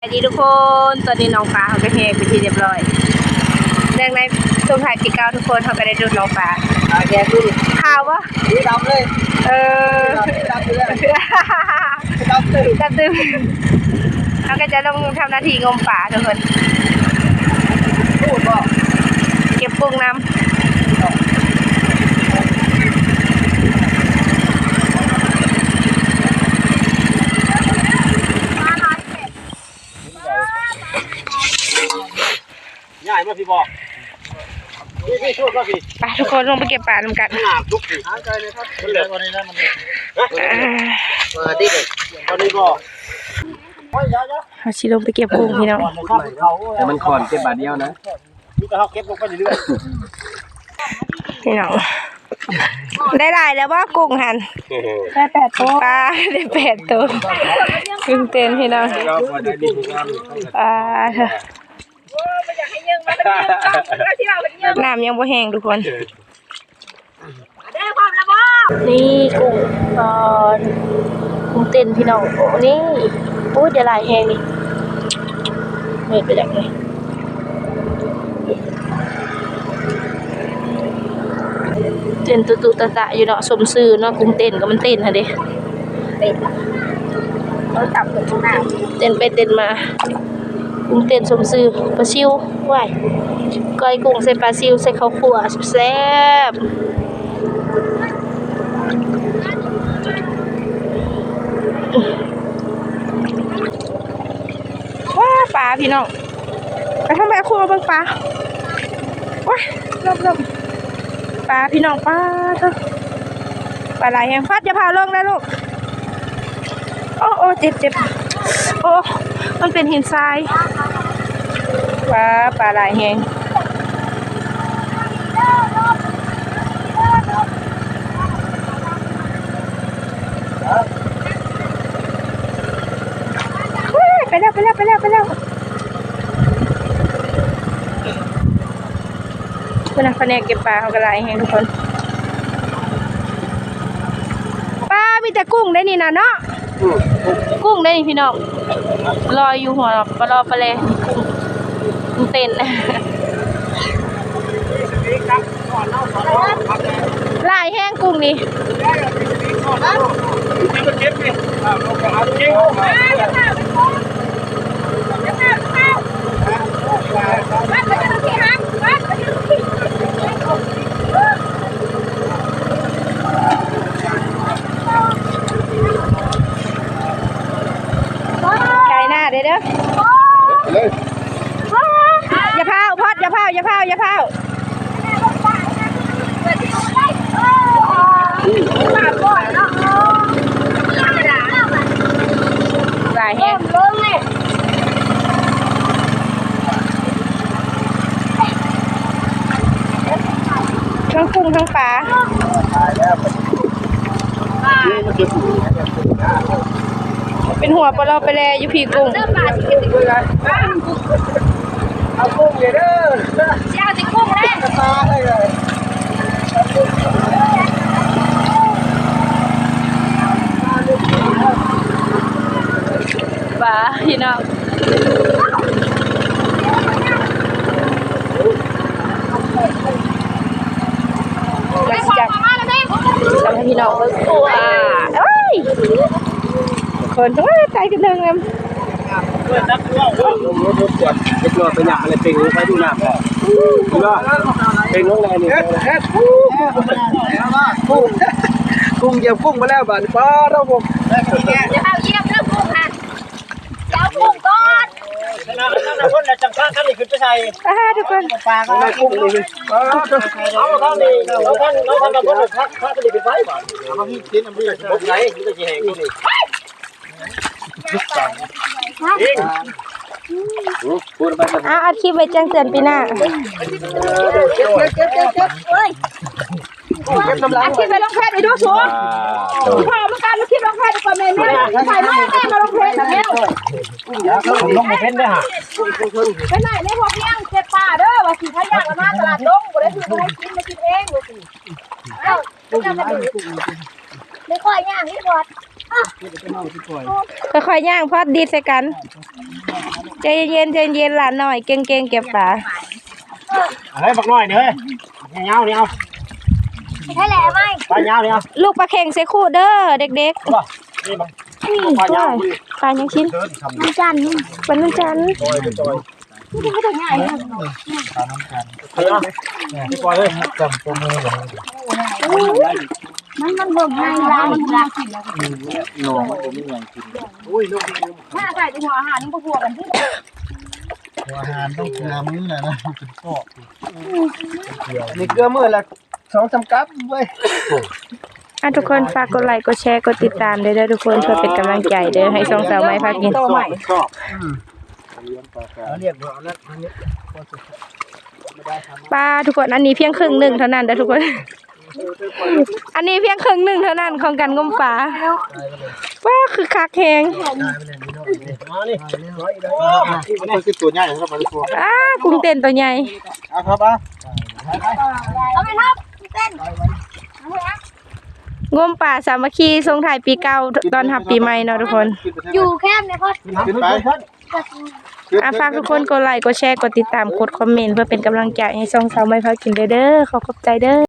สวัสดีทุกคน ตอนนี้น้องปลาเขาก็แหกไปที่เรียบร้อยดังในช่วงถ่ายปีเก้าทุกคนเขาก็ได้ดูน้องปลาอาแกดูดิข่าววะสีดำเลย เออดำเลยดำเลยจับตึมเขาก็จะลงทำหน้าที่งมป่าทุกคนพูดบอกเก็บกุ้งน้ำ ง่ายมากพี่ บอกพี่พี่ช่วยก็พี่ไปทุกคนลงไปเก็บปลาทำกันหนาบลุกพี่หายใจเลยครับมันเหลือวันนี้นะมันอ่าเปิดดิเลยตอนนี้บอกโอ้ยเดี๋ยวเดี๋ยวเขาชิลงไปเก็บกุ้งพี่น้องแต่มันคอนเก็บบาทเดียวนะนี่ก็เขาเก็บลงไปเรื่อยพี่น้องได้หลายแล้วว่ากุ้งหันๆได้แปดตัวปลาได้แปดตัวกุ้งเต้นพี่น้องเราพอได้ดีทุกอย่างปลาเถอะ น้ำยังบ่แห้งทุกคนนี่กุ้งตอนกุ้งเต้นพี่น้องโอ้นี่โอ้ยเดี๋ยวลายแห้งนี่เม็ดไปจากไหนเต้นตุตุตะตะอยู่เนาะสมซื่อเนาะกุ้งเต้นก็มันเต้นฮะเด้เป็นเราจับตรงหน้าเต้นไปเต้นมา กุ้งเต้นสมซื่อปลาซิวว้ายก้อยกุ้งใส่ปลาซิวใส่ข้าวคั่วแซ่บว้าปลาพี่น้องไปทำไมครัวเบิ่งปลาว้าลบลบปลาพี่น้องปลาเถอะปลาไหลแห้งฟัดอย่าพาลงนะลูก โอ้โอ้เจ็บเจ็บโอ้ มันเป็นหินทรายปลาปลาหลายแหงเฮ้ยไปแล้วไปแล้วไปแล้วไปแล้วคุณนักแผนกเก็บปลาเขาก็หลายแหงทุกคนปลามีแต่กุ้งได้นี่นะเนาะกุ้งได้นี่พี่น้อง ลอยอยู่หัวปลอปลาเลกุ้งเต้นลายแห้งกุ้งนี่เก็บนี่เอาเอาจริง ไก่หน้าเด้ อเด้อเลยอย่าพาวพอดอย่าพาวอย่าพาวอย่าพาวลายแห้งทั้งกุ้งทั้งปลานี่มันจะปู เป็นหัวปลาลอปลาแลอยู่พี่กุ้งเอากุ้งเลยเด้อเจ้าสิกุ้งเลยตาได้เลยปลาพี่น้องมาสิจับทำให้พี่น้องเบิ่งตัวเอ้ยคนต้อง กันเดิงเลยเพื่อนนักว่าลงรถรถกวดไอ้ตัวไปหยักอะไรเป็นไปดูน้ำก่อนดูว่าเป็นน้องแรงนี่กุ้งกุ้งเหยียบกุ้งมาแล้วบาดป้าเราผมเยวเอาเยี่ยมเรื่องกุ้งค่ะเจ้ากุ้งก่อนชนะชนะคนละจังข้างข้างนี้ขึ้นไปใส่อ่าทุกคนปลาก็กุ้งนี่เอาข้างนี้เอาข้างเอาข้างกับคนละข้างข้างก็ดีขึ้นไปบาดเอาพี่กินน้ำเลือดผมไหนนี่ก็จะแห้งนี่เองพูดไปกัน อ่าอัดคลิปไว้แจ้งเตือนปีหน้าเก็บเก็บเก็บเก็บเก็บเฮ้ยเก็บน้ำลายคลิปไปลงเพจไปดูสูงพ่อมาการมาคลิปลงเพจดีกว่าแม่แม่ถ่ายแม่แม่มาลงเพจแบบนี้ผมลงมาเพ้นได้ฮะไปไหนในพวกเลี้ยงเจ็บป่าเด้อว่าสิถ้าอยากมาตลาดดงบ่ได้ซื้อมาให้กินมากินเองดูสิเอ้าจะมาดูไม่ค่อยย่างนี่บอด ค่อยๆย่างพอดดีใส่กัน ใจเย็นๆใจเย็นหลานหน่อย เก่งๆเก็บปลาเฮ้ยบักน้อยนี่เฮ้ยเงานี่ยเอาใช่แหละไหมปลาเงานี่เอาลูกปลาเข่งเซคู่เด้อเด็กบ่นี่บักปลาเงาวยปลายังชิ้นน้ำจันทร์นี่วันนั้นจันทร์จอยจอยที่เขาจะง่ายนะเฮ้ยนี่ปล่อยเลยจำตัวมือก่อน มันมันบิ่งง่ายร้านมันร้ากินแล้วหนูผมไม่ยังกินอุ้ยลูกถ้าใส่ในหัวอาหารนี่ก็พัวกันที่อาหารต้องเกลือมื้อน่ะนะเป็นกอกนี่เกลือมื้อละสองสามกั๊บเว้ยอะทุกคนฝากกดไลค์กดแชร์กดติดตามด้วยเด้อทุกคนเพื่อเป็นกำลังใจเด้อให้ช่องสาวไม้พากินชอบเรียกว่าแล้วอันนี้ปลาทุกคนอันนี้เพียงครึ่งหนึ่งเท่านั้นเด้อทุกคน อันนี้เพียงครึ่งหนึ่งเท่านั้นของการงมปลาว้าคือคักแฮงมานี่ร้อยได้มันคือตัวใหญ่ครับมันตัวอ้ากุ้งเต้นตัวใหญ่อะครับอะเอาไปครับพี่เต้นงมป่าสามัคคีทรงถ่ายปีเก่าตอนทับปีใหม่เนาะทุกคน อยู่แคมป์เนี่ยพ่อขึ้นไปอะฝากทุกคนกดไลค์กดแชร์กดติดตามกดคอมเมนต์เพื่อเป็นกำลังใจให้ช่องสาวไม้พากินเด้อเด้อขอขอบใจเด้อ